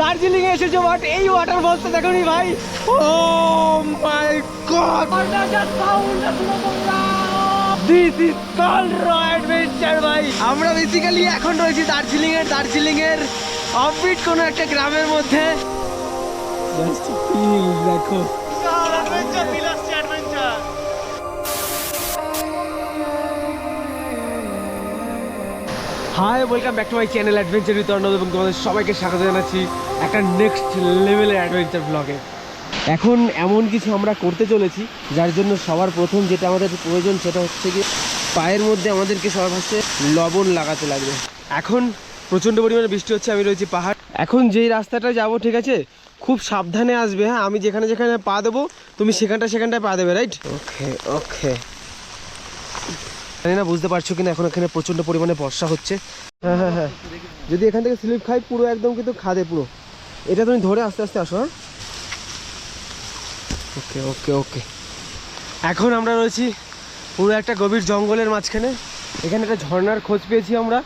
দার্জিলিং এ এসেছ বাট এই ওয়াটারফলসটা দেখো নি ভাই। ও my god this is called adventure ভাই। আমরা বেসিক্যালি এখন রয়েছি দার্জিলিং এর দার্জিলিং এর অফবিট কোনো একটা গ্রামের মধ্যে। জাস্ট ফিল দেখো। Hi welcome back to my channel adventure with Arnab এবং তোমাদের সবাইকে স্বাগত জানাচ্ছি। একটা নেক্সট লেভেলের অ্যাডভেঞ্চার ব্লগে এখন এমন কিছু আমরা করতে চলেছি যার জন্য সবার প্রথম যেটা আমাদের প্রয়োজন সেটা হচ্ছে কি পায়ের মধ্যে আমাদেরকে সবার ফার্স্টে লবণ লাগাতে লাগবে। এখন প্রচণ্ড পরিমাণে বৃষ্টি হচ্ছে আমি রয়েছি পাহাড়। এখন যেই রাস্তাটা যাব ঠিক আছে? খুব সাবধানে আসবে হ্যাঁ? আমি যেখানে যেখানে পা দেবো তুমি সেখানটা সেখানটায় পা দেবে রাইট ওকে ওকে জানি না বুঝতে পারছ কিনা এখন এখানে প্রচণ্ড পরিমাণে বর্ষা হচ্ছে। হ্যাঁ হ্যাঁ হ্যাঁ। যদি এখান থেকে স্লিপ খাই পুরো একদম কিন্তু খাদে পুরো। এটা তুমি ধরে আস্তে আস্তে আসো হ্যাঁ? ওকে ওকে ওকে। এখন আমরা রয়েছি পুরো একটা গভীর জঙ্গলের মাঝখানে। এখানে একটা ঝর্নার খোঁজ পেয়েছি আমরা।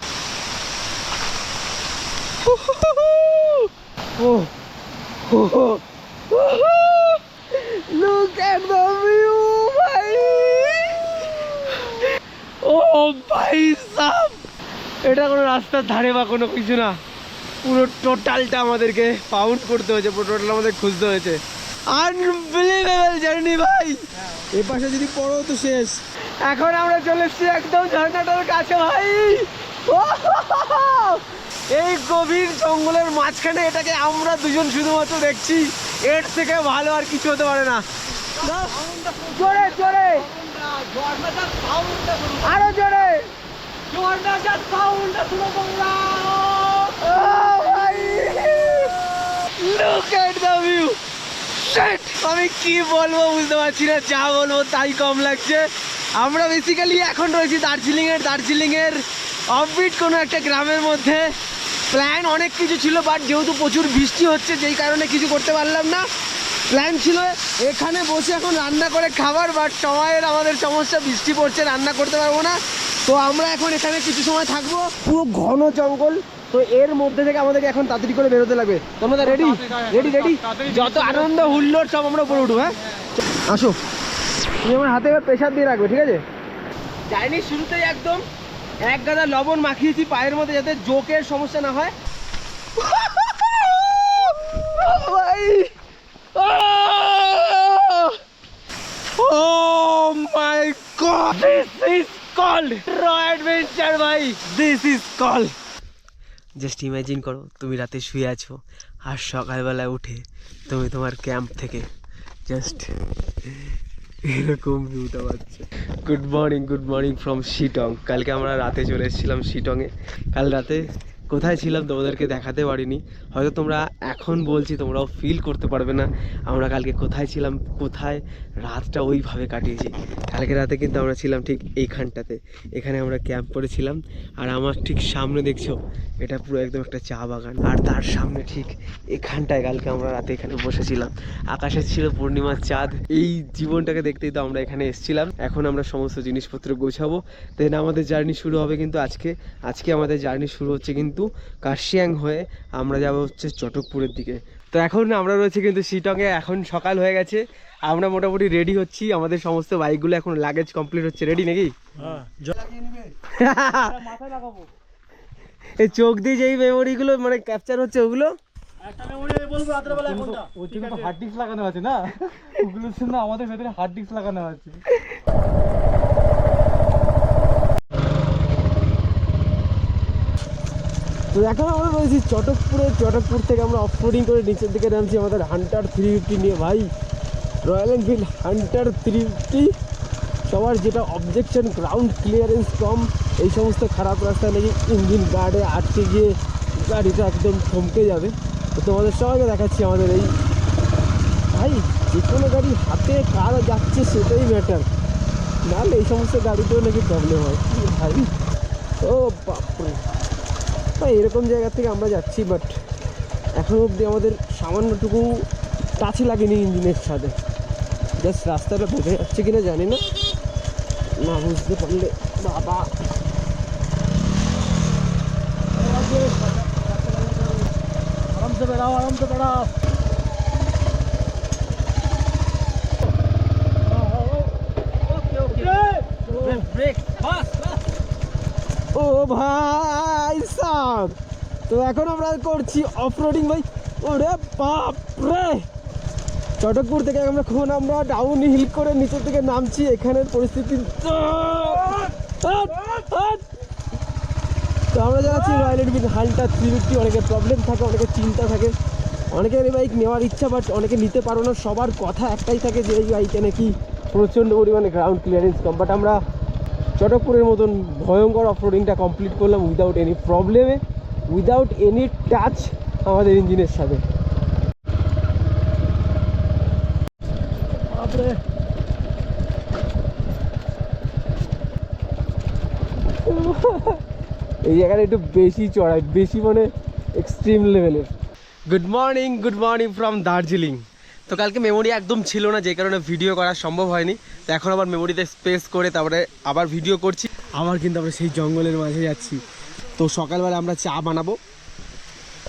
ও সাব। এটা কোনো রাস্তার ধারে বা কোনো কিছু না। পুরো টোটালটা আমাদেরকে পাউন্ড করতে হয়েছে পুরো টোটাল আমাদের খুঁজতে হয়েছে। আনবিলিভেবল জার্নি ভাই! এ পাশে যদি পড়ো তো শেষ। এখন আমরা চলে এসেছি একদম ঝর্ণাটার কাছে ভাই! ওহ! এই গভীর জঙ্গলের মাঝখানে এটাকে আমরা দুজন শুধুমাত্র দেখছি। এর থেকে ভালো আর কিছু হতে পারে না। জোরে জোরে! আরও জোরে! Oh, ভাই! Look at the view! Shit! আমি কি বলব বুঝতে পারছি না, যা বলব তাই কম লাগছে। আমরা বেসিক্যালি এখন রয়েছি দার্জিলিং এর দার্জিলিং এর অফবিট কোনো একটা গ্রামের মধ্যে। প্ল্যান অনেক কিছু ছিল বাট যেহেতু প্রচুর বৃষ্টি হচ্ছে, যেই কারণে কিছু করতে পারলাম না। প্ল্যান ছিল এখানে বসে এখন রান্না করে খাবার বাট সময়ের, আমাদের সমস্যা, বৃষ্টি পড়ছে, রান্না করতে পারব না। তো আমরা এখন এখানে কিছু সময় থাকব। পুরো ঘন জঙ্গল তো এর মধ্যে থেকে আমাদেরকে এখন তাড়াতাড়ি করে বেরোতে লাগবে। তোমরা রেডি রেডি রেডি যত আনন্দ, হুল্লোড় সব আমরা উপরে উঠবো হ্যাঁ? আসো। তুমি আমার হাতে প্রেশার দিয়ে রাখবে, ঠিক আছে? যাইনি শুরুতেই একদম এক গাদা লবণ মাখিয়েছি পায়ের মধ্যে যাতে জোকের সমস্যা না হয়। Oh my god! This is called call just imagine করো, তুমি রাতে শুয়ে আছো আর সকালবেলায় উঠে তুমি তোমার ক্যাম্প থেকে জাস্ট এরকম ভিউটা পাচ্ছে। Good morning good morning from Sittong কালকে আমরা রাতে চলে এসেছিলাম শিটংয়ে কাল রাতে কোথায় ছিলাম তোমাদেরকে দেখাতে পারিনি। হয়তো তোমরা এখন বলছি, তোমরাও ফিল করতে পারবে না আমরা কালকে কোথায় ছিলাম, কোথায় রাতটা ওইভাবে কাটিয়েছি। কালকে রাতে কিন্তু আমরা ছিলাম ঠিক এইখানটাতে। এখানে আমরা ক্যাম্প করেছিলাম। আর আমার ঠিক সামনে দেখছ এটা পুরো একদম একটা চা বাগান। আর তার সামনে ঠিক এখানটায় কালকে আমরা রাতে এখানে বসেছিলাম। আকাশে ছিল পূর্ণিমার চাঁদ। এই জীবনটাকে দেখতেই তো আমরা এখানে এসেছিলাম। এখন আমরা সমস্ত জিনিসপত্র গোছাবো। দেন আমাদের জার্নি শুরু হবে কিন্তু আজকে। আজকে আমাদের জার্নি শুরু হচ্ছে কিন্তু কার্শিয়াং হয়ে আমরা যাব হচ্ছে চটকপুরের দিকে। তো এখন আমরা রয়েছে কিন্তু শিটংয়ে। এখন সকাল হয়ে গেছে। আমরা মোটামুটি রেডি হচ্ছি। আমাদের সমস্ত বাইকগুলো এখন লাগেজ কমপ্লিট হচ্ছে। রেডি নাকি? এই চোখ দিয়ে যেই মেমোরিগুলো মানে ক্যাপচার হচ্ছে ওগুলো। হার্ড ডিস্ক লাগানো আছে না? আমাদের ভেতরে হার্ড ডিস্ক লাগানো আছে। তো এখন আমরা রয়েছি চটকপুরে চটকপুর থেকে আমরা অফ রোডিং করে নিচের দিকে নামছি আমাদের হান্টার থ্রি ফিফটি নিয়ে। ভাই Royal Enfield Hunter three fifty সবার যেটা অবজেকশন গ্রাউন্ড ক্লিয়ারেন্স কম এই সমস্ত খারাপ রাস্তায় নাকি ইঞ্জিন গার্ডে আটকে গিয়ে গাড়িটা একদম থমকে যাবে। তো তোমাদের সবাইকে দেখাচ্ছি আমাদের এই ভাই, যে কোনো গাড়ি হাতে কার যাচ্ছে সেটাই ম্যাটার নাহলে এই সমস্ত গাড়িতেও নাকি প্রবলেম হয়। ভাই? ও বাপরে। ভাই, এরকম জায়গা থেকে আমরা যাচ্ছি বাট এখনও অবধি আমাদের সামান্যটুকু টাচ লাগেনি ইঞ্জিনের সাথে জাস্ট রাস্তাটা বোঝা যাচ্ছে কিনা জানি না। না বুঝতে পারলে বাবা। আরামসে বেড়াও আরামসে বেড়াও ও ভাই সাব তো এখন আমরা করছি অফরোডিং ভাই। ওরে বাপ রে চটকপুর থেকে আমরা খুন আমরা ডাউন হিল করে নিচের থেকে নামছি। এখানের পরিস্থিতি তো আমরা যাচ্ছি Royal Enfield Hunter three fifty অনেকের প্রবলেম থাকে অনেকের চিন্তা থাকে। অনেকের এই বাইক নেওয়ার ইচ্ছা বাট অনেকে নিতে পারো না। সবার কথা একটাই থাকে যে এই বাইকে নাকি প্রচণ্ড পরিমাণে গ্রাউন্ড ক্লিয়ারেন্স কম। বাট আমরা চটকপুরের মতন ভয়ঙ্কর অফরোডিংটা কমপ্লিট করলাম উইদাউট এনি প্রবলেমে উইদাউট এনি টাচ আমাদের ইঞ্জিনের সাথে। বাপরে। এই জায়গাটা একটু বেশি চড়াই বেশি মানে এক্সট্রিম লেভেলের good morning good morning from Darjeeling তো কালকে মেমোরি একদম ছিল না যে কারণে ভিডিও করা সম্ভব হয়নি। তো এখন আবার মেমোরিতে স্পেস করে তারপরে আবার ভিডিও করছি। আবার কিন্তু আমরা সেই জঙ্গলের মাঝে যাচ্ছি। তো সকালবেলা আমরা চা বানাবো।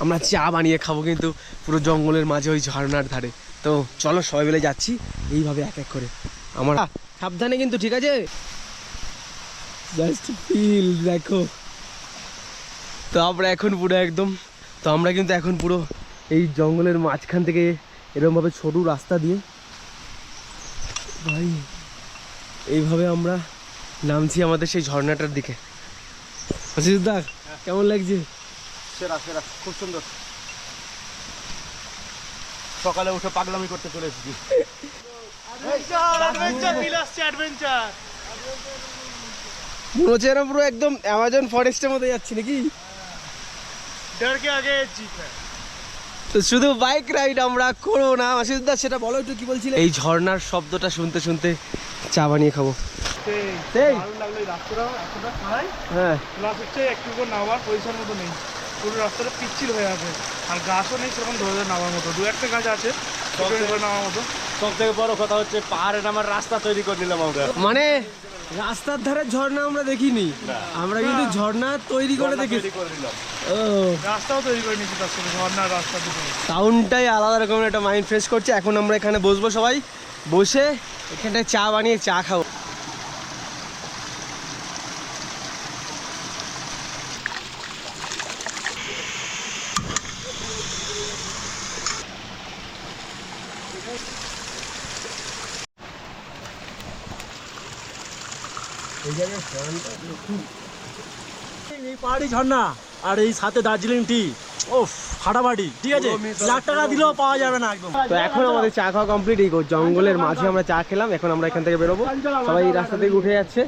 আমরা চা বানিয়ে খাব কিন্তু পুরো জঙ্গলের মাঝে ওই ঝর্ণার ধারে। তো চলো সবাই মিলে যাচ্ছি এইভাবে এক এক করে। আমার সাবধানে কিন্তু ঠিক আছে? জাস্ট ফিল দেখো। তো আমরা এখন পুরো একদম তো আমরা কিন্তু এখন পুরো এই জঙ্গলের মাঝখান থেকে এরকমভাবে সরু রাস্তা দিয়ে ভাই এইভাবে আমরা নামছি আমাদের সেই ঝর্ণাটার দিকে। দা কেমন লাগছে? সেরা সেরা খুব সুন্দর। সকালে উঠে পাগলামি করতে চলে এসেছি। মনে হচ্ছে এরকম পুরো একদম অ্যামাজন ফরেস্টের মধ্যে যাচ্ছি নাকি? তো শুধু বাইক রাইড আমরা করব না অসিত দা সেটা বলো একটু কি বলছিলে? এই ঝর্ণার শব্দটা শুনতে শুনতে চা বানিয়ে খাব। ভালো লাগল এই রাস্তাটা হ্যাঁ। প্লাস হচ্ছে একটু নামার মতো নেই। পুরো রাস্তাটা পিচ্ছিল হয়ে আছে। আর গাছও নেই সেরকম ধরে ধরে নামার মতো। দু একটা গাছ আছে নামার মতো। সব থেকে বড় কথা হচ্ছে পাহাড়ে নামার রাস্তা তৈরি করে নিলাম আমরা। মানে রাস্তার ধারে ঝর্ণা আমরা দেখিনি। আমরা কিন্তু ঝর্ণা তৈরি করে দেখেছি। রাস্তাও তৈরি করে নিয়েছি তার সাথে ঝর্ণার রাস্তা দুটো। টাউনটাই আলাদা রকমের একটা মাইন্ড ফ্রেশ করছে। এখন আমরা এখানে বসবো সবাই। বসে এখানটায় চা বানিয়ে চা খাব। এই পাহাড়ি ঝর্ণা আর এই সাথে দার্জিলিং টি। ও ফাটাফাটি ঠিক আছে? লাখ টাকা দিলেও পাওয়া যাবে না একদম। তো এখন আমাদের চা খাওয়া কমপ্লিট এই জঙ্গলের মাঝে আমরা চা খেলাম এখন আমরা এখান থেকে বেরোবো। সবাই এই রাস্তা থেকে উঠে যাচ্ছে।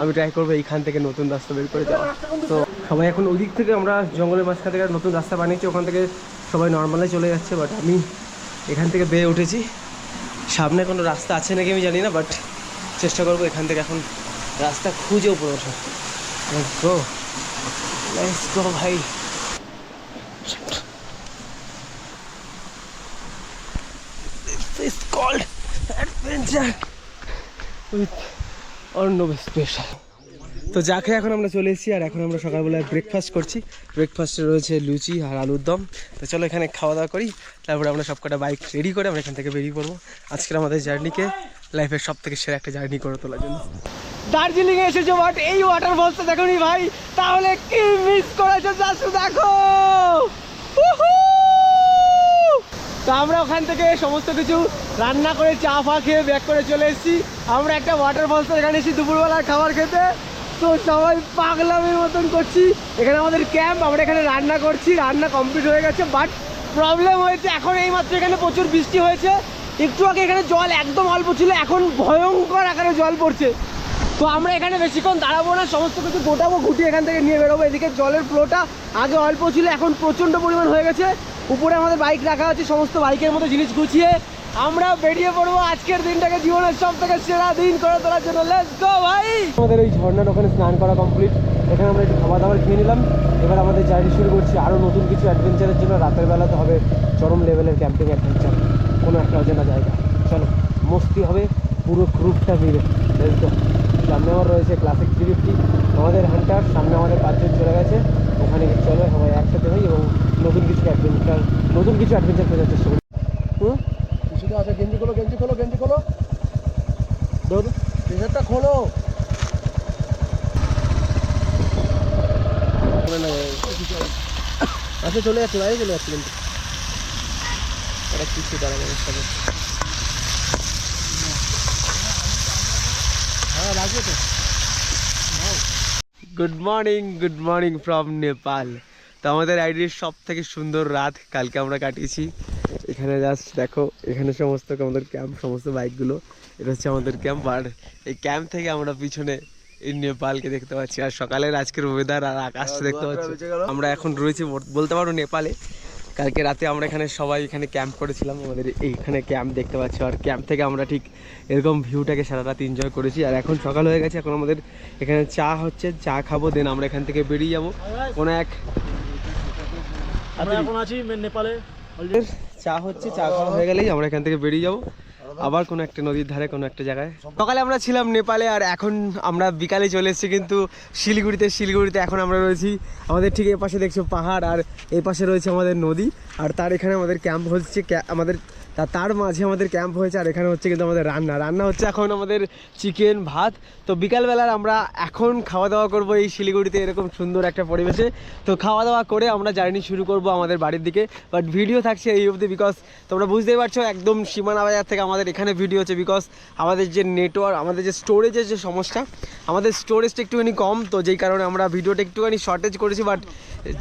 আমি ট্রাই করব এইখান থেকে নতুন রাস্তা বের করে যাওয়া তো সবাই এখন ওদিক থেকে আমরা জঙ্গলের মাঝখান থেকে নতুন রাস্তা বানিয়েছি ওখান থেকে সবাই নর্মালে চলে যাচ্ছে বাট আমি এখান থেকে বেয়ে উঠেছি। সামনে কোনো রাস্তা আছে নাকি আমি জানি না বাট চেষ্টা করব এখান থেকে এখন রাস্তা খুঁজে উপরে ওঠা ভাই। Is called adventure তো যা খেয়ে এখন আমরা চলে এসেছি, আর এখন আমরা সকালবেলায় ব্রেকফাস্ট করছি। ব্রেকফাস্টে রয়েছে লুচি আর আলুর দম। তো চলো এখানে খাওয়া দাওয়া করি। তারপরে আমরা সব কটা বাইক রেডি করে আমরা এখান থেকে বেরিয়ে পড়ব। আজকের আমাদের জার্নিকে লাইফের সব থেকে সেরা একটা জার্নি করে তোলার জন্য। দার্জিলিং এ এসেছ বাট এই দেখো নি ভাই। তাহলে কি মিস করেছ? জাস্ট দেখো। তো আমরা ওখান থেকে সমস্ত কিছু রান্না করে চা, ফা খেয়ে ব্যাক করে চলে এসেছি। আমরা একটা ওয়াটার ওয়াটারফলস এখানে এসেছি দুপুরবেলার খাবার খেতে। তো সবাই পাগলামের মতন করছি। এখানে আমাদের ক্যাম্প আমরা এখানে রান্না করছি। রান্না কমপ্লিট হয়ে গেছে বাট প্রবলেম হয়েছে, এখন এইমাত্র এখানে প্রচুর বৃষ্টি হয়েছে। একটু আগে এখানে জল একদম অল্প ছিল, এখন ভয়ঙ্কর আকারে জল পড়ছে। তো আমরা এখানে বেশিক্ষণ দাঁড়াবো না, সমস্ত কিছু গোটাবো, গুটিয়ে এখান থেকে নিয়ে বেরোবো। এদিকে জলের ফ্লোটা আগে অল্প ছিল, এখন প্রচণ্ড পরিমাণ হয়ে গেছে। উপরে আমাদের বাইক রাখা আছে, সমস্ত বাইকের মতো জিনিস গুছিয়ে আমরা বেরিয়ে পড়ব আজকের দিনটাকে জীবনের সব থেকে সেরা দিন করে তোলার জন্য। লেটস গো ভাই! আমাদের এই ঝর্ণার ওখানে স্নান করা কমপ্লিট এখানে আমরা একটু খাওয়া দাবার খেয়ে নিলাম। এবার আমাদের জার্নি শুরু করছি আরও নতুন কিছু অ্যাডভেঞ্চারের জন্য। রাতের বেলাতে হবে চরম লেভেলের ক্যাম্পিং অ্যাডভেঞ্চার কোনো একটা অজানা জায়গা। চলো, মস্তি হবে, পুরো গ্রুপটা মিলে। লেটস গো সামনে আমার রয়েছে ক্লাসিক থ্রি ফিফটি আমাদের হান্টার সামনে আমাদের পাঁচজন চলে গেছে। ওখানে চলো সবাই একসাথে হই এবং নতুন কিছু অ্যাডভেঞ্চার নতুন কিছু অ্যাডভেঞ্চার খোঁজার চেষ্টা করি। হুম? আছে গেঞ্জি খোলো গেঞ্জি খোলো গেঞ্জি খোলো। ধর খোলো। আচ্ছা চলে যাচ্ছে বাইরে চলে যাচ্ছে কিন্তু। ওরা কিছু দাঁড়াবে সাথে তো good morning good morning from Nepal তো আমাদের আইডির সব থেকে সুন্দর রাত কালকে আমরা কাটিয়েছি। এখানে জাস্ট দেখো, এখানে সমস্ত আমাদের ক্যাম্প সমস্ত বাইকগুলো এটা হচ্ছে আমাদের ক্যাম্প আর এই ক্যাম্প থেকে আমরা পিছনে এই নেপালকে দেখতে পাচ্ছি। আর সকালের আজকের ওয়েদার আর আকাশটা দেখতে পাচ্ছি। আমরা এখন রয়েছি বলতে পারো নেপালে কালকে রাতে আমরা এখানে সবাই এখানে ক্যাম্প করেছিলাম আমাদের এইখানে ক্যাম্প দেখতে পাচ্ছি আর ক্যাম্প থেকে আমরা ঠিক এরকম ভিউটাকে সারা রাত এনজয় করেছি। আর এখন সকাল হয়ে গেছে এখন আমাদের এখানে চা হচ্ছে চা খাব দেন আমরা এখান থেকে বেরিয়ে যাব। কোনো এক আমরা এখন আছি নেপালে। চা হচ্ছে চা খাওয়া হয়ে গেলেই আমরা এখান থেকে বেরিয়ে যাব। আবার কোনো একটা নদীর ধারে, কোনো একটা জায়গায়? সকালে আমরা ছিলাম নেপালে আর এখন আমরা বিকালে চলে এসেছি কিন্তু শিলিগুড়িতে শিলিগুড়িতে এখন আমরা রয়েছি। আমাদের ঠিক এ পাশে দেখছ পাহাড় আর এ পাশে রয়েছে আমাদের নদী আর তার এখানে আমাদের ক্যাম্প হচ্ছে আমাদের তা তার মাঝে আমাদের ক্যাম্প হয়েছে আর এখানে হচ্ছে কিন্তু আমাদের রান্না। রান্না হচ্ছে এখন আমাদের চিকেন ভাত। তো বিকালবেলার আমরা এখন খাওয়া দাওয়া করব এই শিলিগুড়িতে এরকম সুন্দর একটা পরিবেশে। তো খাওয়া দাওয়া করে আমরা জার্নি শুরু করব আমাদের বাড়ির দিকে। বাট ভিডিও থাকছে এই অবধি বিকজ তোমরা বুঝতেই পারছ একদম সীমানা বাজার থেকে আমাদের এখানে ভিডিও হচ্ছে বিকজ আমাদের যে নেটওয়ার্ক আমাদের যে স্টোরেজের যে সমস্যা, আমাদের স্টোরেজটা একটুখানি কম। তো যেই কারণে আমরা ভিডিওটা একটুখানি শর্টেজ করেছি বাট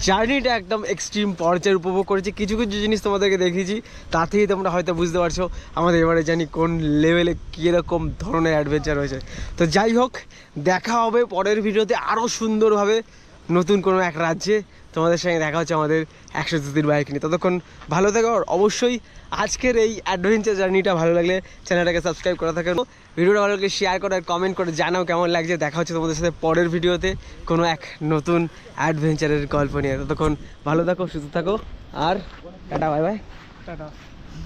জার্নিটা একদম এক্সট্রিম পর্যায়ের উপভোগ করেছি। কিছু কিছু জিনিস তোমাদেরকে দেখিয়েছি, তা থেকেই তোমরা হয়তো বুঝতে পারছ আমাদের এবারে জানি কোন লেভেলে কীরকম ধরনের অ্যাডভেঞ্চার হয়েছে। তো যাই হোক, দেখা হবে পরের ভিডিওতে আরও সুন্দরভাবে নতুন কোনো এক রাজ্যে। তোমাদের সঙ্গে দেখা হচ্ছে আমাদের একশো দুদিন বাইক নিয়ে। ততক্ষণ ভালো থেকো। আর অবশ্যই আজকের এই অ্যাডভেঞ্চার জার্নিটা ভালো লাগলে চ্যানেলটাকে সাবস্ক্রাইব করা থাকেন ভিডিওটা ভালো লাগলে শেয়ার করো আর কমেন্ট করে জানাও কেমন লাগছে। দেখা হচ্ছে তোমাদের সাথে পরের ভিডিওতে কোনো এক নতুন অ্যাডভেঞ্চারের গল্প নিয়ে। ততক্ষণ ভালো থাকো, সুস্থ থাকো, আর টাটা বাই বাই টাটা।